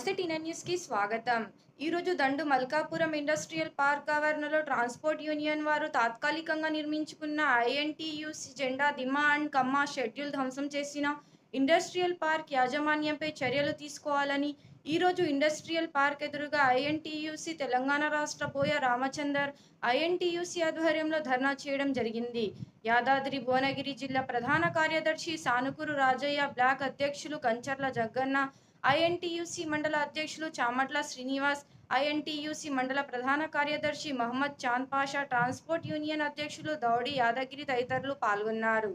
నమస్తే టీనన్ న్యూస్కి స్వాగతం ఈరోజు దండు మల్కాపురం ఇండస్ట్రియల్ పార్క్ ఆవరణలో ట్రాన్స్పోర్ట్ యూనియన్ వారు తాత్కాలికంగా నిర్మించుకున్న ఐఎన్టీయూసీ జెండా దిమా అండ్ కమ్మా షెడ్యూల్ ధ్వంసం చేసిన ఇండస్ట్రియల్ పార్క్ యాజమాన్యంపై చర్యలు తీసుకోవాలని ఈరోజు ఇండస్ట్రియల్ పార్క్ ఎదురుగా ఐఎన్టీయూసీ తెలంగాణ రాష్ట్ర బోయ రామచందర్ ఐఎన్టీయూసి ఆధ్వర్యంలో ధర్నా చేయడం జరిగింది. యాదాద్రి భువనగిరి జిల్లా ప్రధాన కార్యదర్శి సానుకూరు రాజయ్య బ్లాక్ అధ్యక్షులు కంచర్ల జగ్గన్న ఐఎన్టీయూసీ మండల అధ్యక్షులు చామట్ల శ్రీనివాస్ ఐఎన్టీయూసీ మండల ప్రధాన కార్యదర్శి మహమ్మద్ చాంద్ పాషా ట్రాన్స్పోర్ట్ యూనియన్ అధ్యక్షులు దౌడి యాదగిరి తదితరులు పాల్గొన్నారు.